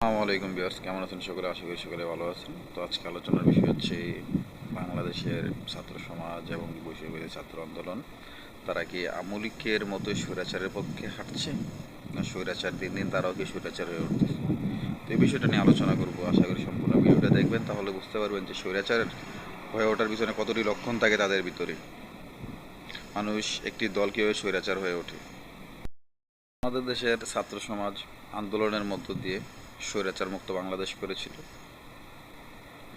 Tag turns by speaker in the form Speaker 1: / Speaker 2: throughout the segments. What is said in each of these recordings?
Speaker 1: আসসালামু আলাইকুম বিয়ার্স কেমন আছেন সকলে? আশা করি সকলে ভালো আছেন। তো আজকে আলোচনার বিষয় হচ্ছে বাংলাদেশের ছাত্র সমাজ এবং বৈষম্যবিরোধী ছাত্র আন্দোলন। তারা কি আমলিকের মতো স্বৈরাচারের পক্ষে হাঁটছে? না স্বৈরাচার দিন দিন তারাও কি স্বৈরাচার হয়ে উঠতেছে? তো এই বিষয়টা নিয়ে আলোচনা করব। আশা করি সম্পূর্ণ ভিডিওটা দেখবেন, তাহলে বুঝতে পারবেন যে স্বৈরাচারের হয়ে ওঠার পিছনে কতটি লক্ষণ থাকে তাদের ভিতরে। মানুষ একটি দল কীভাবে স্বৈরাচার হয়ে ওঠে? আমাদের দেশের ছাত্র সমাজ আন্দোলনের মধ্য দিয়ে স্বৈরাচার মুক্ত বাংলাদেশ করেছিল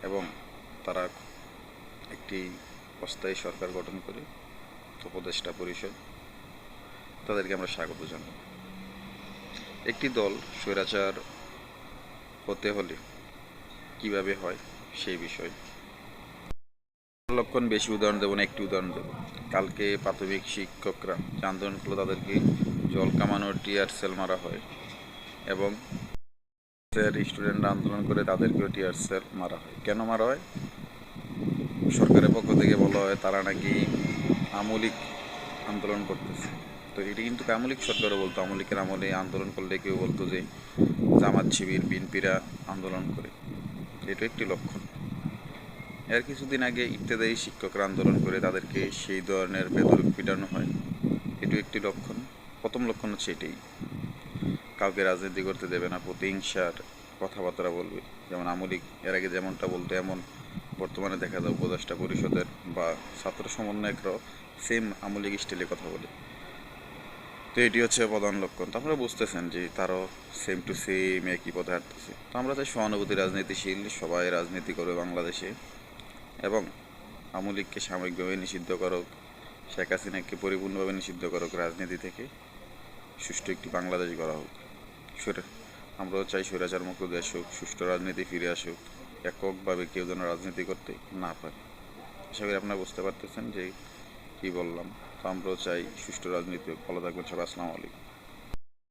Speaker 1: এবং তারা একটি অস্থায়ী সরকার গঠন করে উপদেষ্টা পরিষদ। তাদেরকে আমরা স্বাগত জানাই। একটি দল স্বৈরাচার হতে হলে কীভাবে হয় সেই বিষয় লক্ষণ বেশি উদাহরণ দেবো না, একটি উদাহরণ দেবো। কালকে প্রাথমিক শিক্ষকরা আন্দোলন করল তাদেরকে জল কামানোর টিয়ার সেল মারা হয় এবং স্টুডেন্টরা আন্দোলন করে তাদেরকেও টিয়ার সেল মারা হয়। কেন মারা হয়? সরকারের পক্ষ থেকে বলা হয় তারা নাকি আমলিক আন্দোলন করতেছে। তো এটি কিন্তু আমলিক সরকারও বলতো, আমলিকের আমলে আন্দোলন করলে কেউ বলতো যে জামাত শিবির বিনপিরা আন্দোলন করে। এটা একটি লক্ষণ। এর কিছুদিন আগে ইত্যাদি শিক্ষকরা আন্দোলন করে তাদেরকে সেই ধরনের বেদর পিটানো হয়। এটিও একটি লক্ষণ। প্রথম লক্ষণ হচ্ছে এটাই। কাউকে রাজনীতি করতে দেবে না প্রতিহিংসার কথাবার্তা বলবে। যেমন আমলিক, এর আগে যেমনটা বলতো, এমন বর্তমানে দেখা যায় উপদেষ্টা পরিষদের বা ছাত্র সমন্বয়করাও সেম আমলিক স্টাইলে কথা বলে। তো এটি হচ্ছে প্রধান লক্ষণ। তো আপনারা বুঝতেছেন যে তারও সেম টু সেম একই পথে হাঁটতেছে। তো আমরা চাই সহানুভূতি রাজনীতিশীল সবাই রাজনীতি করবে বাংলাদেশে এবং আমলিককে সাময়িকভাবে নিষিদ্ধ করুক, শেখ হাসিনাকে পরিপূর্ণভাবে নিষিদ্ধ করুক রাজনীতি থেকে। সুষ্ঠু একটি বাংলাদেশ গড়া হোক। আমরাও চাই স্বৈরাচার মুক্ত দেশ হোক, সুষ্ঠু রাজনীতি ফিরে আসুক, এককভাবে কেউ যেন রাজনীতি করতে না পারে। আশা করি আপনারা বুঝতে পারতেছেন যে কী বললাম। তো আমরাও চাই সুষ্ঠু রাজনীতি হোক। ভালো থাকবেন সবাই, আসসালামু আলাইকুম।